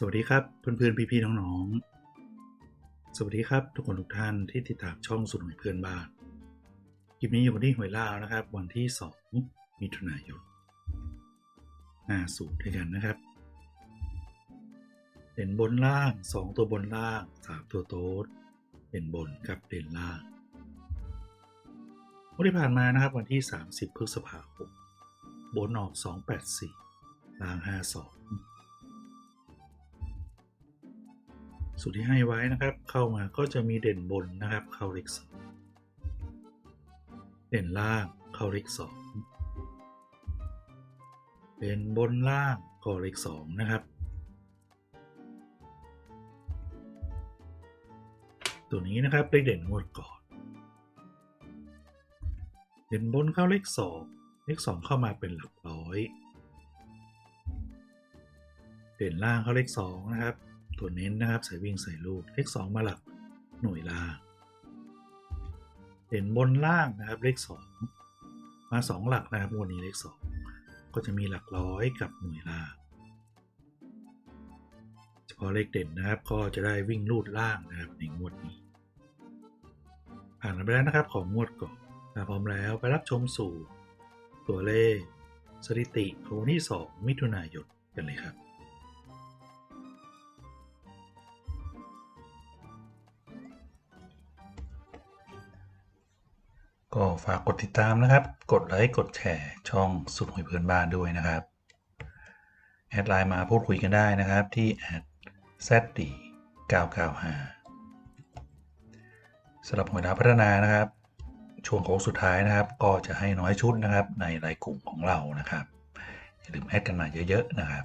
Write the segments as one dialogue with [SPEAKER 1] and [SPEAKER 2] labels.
[SPEAKER 1] สวัสดีครับเพื่อนๆพี่ๆน้องๆสวัสดีครับทุกคนทุกท่านที่ติดตามช่องสุดหน่วยเพื่อนบ้านคลิปนี้อยู่ที่หวยล่าวนะครับ วันที่ 2 มิถุนายน5สูตรด้วยกันนะครับเด่นบนล่าง 2 ตัวบนล่าง 3 ตัวโต๊ดเด่นบนกับเด่นล่างวันที่ผ่านมานะครับวันที่ 30พฤษภาคมบนออก 284ล่าง 52 สูตรที่ให้ไว้นะครับ เข้ามาก็จะมีเด่นบนนะครับ เข้าเลขสองเด่นล่างเข้าเลขสองเด่นบนล่างก็เลขสองนะครับ ตัวนี้นะครับเลขเด่นงวดก่อน เด่นบนเข้าเลขสองเลขสองเข้ามาเป็นหลักร้อย เด่นล่างเข้าเลขสองนะครับ ตัวเน้นนะครับใส่วิ่งใส่ลูกเลขสองมาหลักหน่วยลาเด่นบนล่างนะครับเลขสองมาสองหลักนะครับงวดนี้เลขสองก็จะมีหลักร้อยกับหน่วยลาเฉพาะเลขเด่นนะครับก็จะได้วิ่งลูดล่างนะครับในงวดนี้ผ่านไปแล้วนะครับของงวดก่อนถ้าพร้อมแล้วไปรับชมสู่ตัวเลขสถิติของวันที่ 2 มิถุนายนกันเลยครับ ก็ฝากกดติดตามนะครับ กดไลค์ กดแชร์ ช่องสุดหวยเพื่อนบ้านด้วยนะครับ แอดไลน์มาพูดคุยกันได้นะครับที่แอด zd 995สำหรับหวยดาวพัฒนานะครับ ช่วงโค้งสุดท้ายนะครับ ก็จะให้น้อยชุดนะครับในรายกลุ่มของเรานะครับ อย่าลืมแอดกันมาเยอะๆนะครับ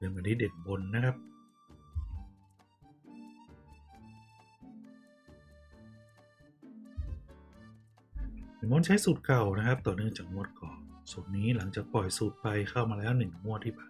[SPEAKER 1] เริ่มกันที่เด่นบนนะครับ เด่นบนใช้สูตรเก่านะครับ ต่อเนื่องจากงวดก่อน สูตรนี้หลังจากปล่อยสูตรไปเข้ามาแล้วหนึ่งงวดที่ผ่าน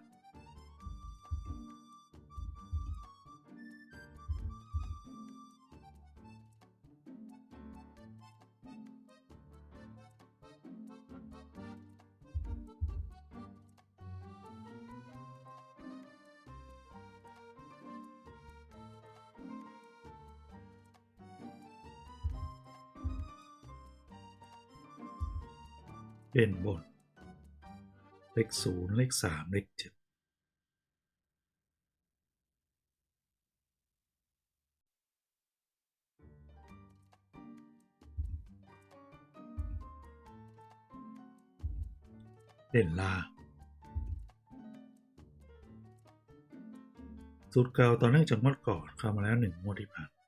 [SPEAKER 1] เด่นบน เลขศูนย์เลขสามเลขเจ็ดเด่นลาสูตรเก่าต่อเนื่องจากงวดก่อนเข้ามาแล้วหนึ่งงวดที่ผ่าน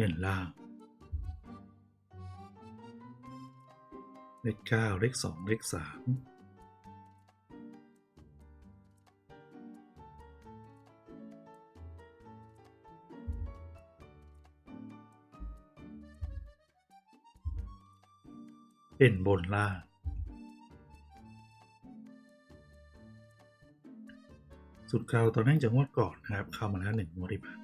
[SPEAKER 1] เด่นล่าง เลขเก้าเลขสองเลขสามเด่นบนล่าง สุดเก่าตอนนั้นจากงวดก่อนนะครับ เข้ามาแล้วหนึ่งงวดที่ผ่าน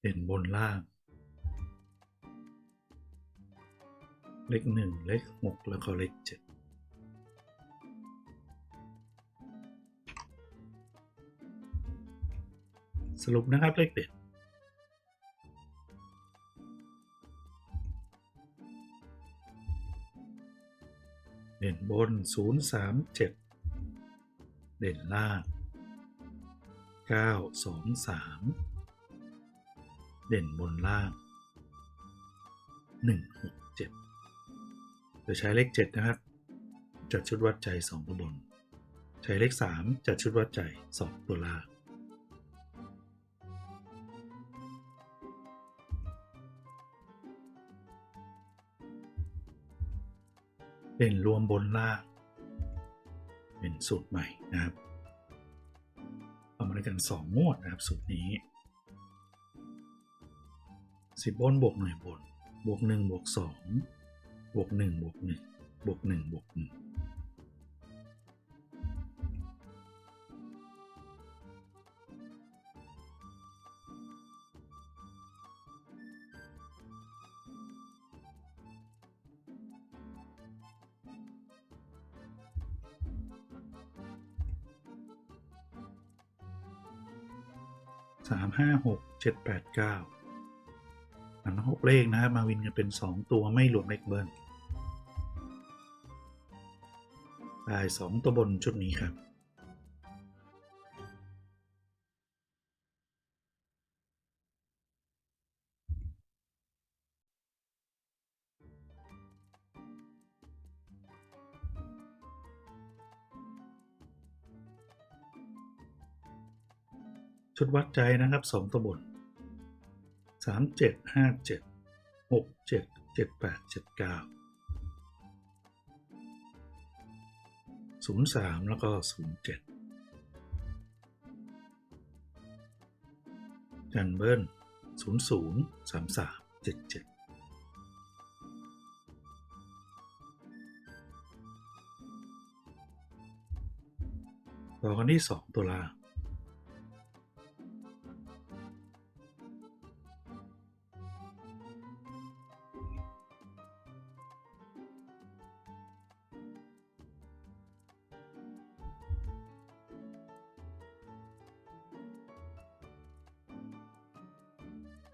[SPEAKER 1] เด่นบนล่าง เลขหนึ่งเลขหกแล้วก็เลขเจ็ดสรุปนะครับเลขเด็ดเด่นบน 0 3 7 เด่นล่าง 9 2 3 เด่นบนล่าง 1 6 7จะใช้เลข 7 นะครับ จัดชุดวัดใจ 2 ตัวบน ใช้เลข 3 จัดชุดวัดใจ 2 ตัวล่างเป็นรวมบนล่าง เป็นสูตรใหม่นะครับเอามาด้วยกันสองงวดนะครับสูตรนี้ สิบบนบวกหน่วยบน บวกหนึ่งบวกสองบวกหนึ่งบวกหนึ่งบวกหนึ่งบวกหนึ่งสามห้าหกเจ็ดแปดเก้า อันหกเลขนะครับมาวินกันเป็นสองตัวไม่รวมเลขเบิ้ลได้สองตัวบนชุดนี้ครับชุดวัดใจนะครับสองตัวบนามเจ็ดห้าเจ็ดหกเจ็ดเจ็ดแปดเจ็ดเก้าศูนย์สามแล้วก็ศูนย์เจ็ดจันเบิ้ลศูนย์ศูนย์สามสามเจ็ดเจ็ดต่อกันที่สองตัวล่าง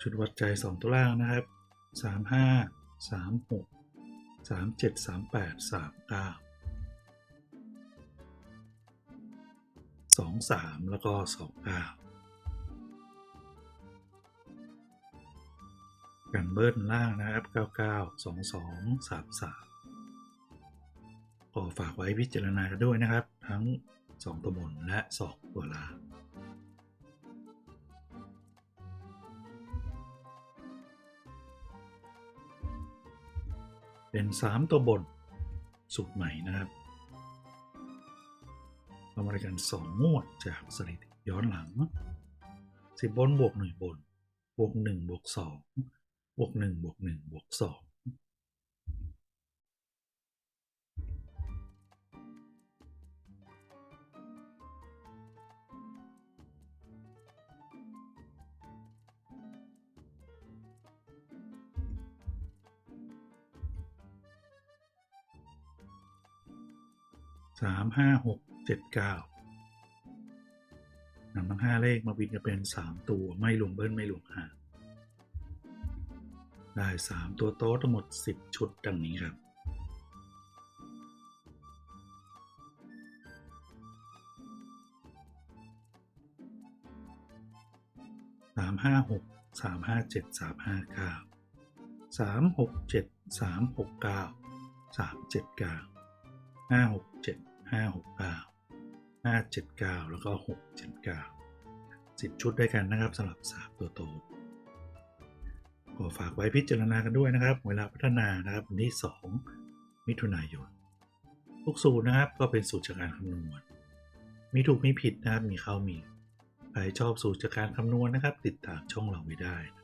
[SPEAKER 1] ชุดวัดใจสองตัวล่างนะครับสามห้าสามหกสามเจ็ดสามแปดสามเก้าสองสามแล้วก็สองเก้ากันเบิ้ลล่างนะครับเก้าเก้าสองสองสามสามก็ฝากไว้พิจารณาด้วยนะครับ ทั้งสองตัวบนและสองตัวล่าง เป็น 3 ตัวบน สูตรใหม่นะครับเรามาดูกัน2งวดจากสถิติย้อนหลัง 10 บนบวก 1 บน บวก 1 บวก 2 บวก 1 บวก 1 บวก 2 สามห้าหกเจ็ดเก้านำทั้งห้าเลขมาวินกันเป็นสามตัวไม่รวมเบิ้ลไม่รวมหารได้สามตัวโต๊ะทั้งหมดสิบชุดดังนี้ครับสามห้าหกสามห้าเจ็ดสามห้าเก้าสามหกเจ็ดสามหกเก้าสามเจ็ดเก้าห้าหก เจ็ดห้าหกเก้าห้าเจ็ดเก้าแล้วก็หกเจ็ดเก้าสิบชุดด้วยกันนะครับสำหรับสามตัวโตก็ฝากไว้พิจารณากันด้วยนะครับ เวลาพัฒนานะครับวันที่สองมิถุนายนทุกสูตรนะครับก็เป็นสูตรจากการคำนวณ มีถูกมีผิดนะครับมีเข้ามี ใครชอบสูตรจากการคำนวณนะครับ ติดตามช่องเราไว้ได้นะ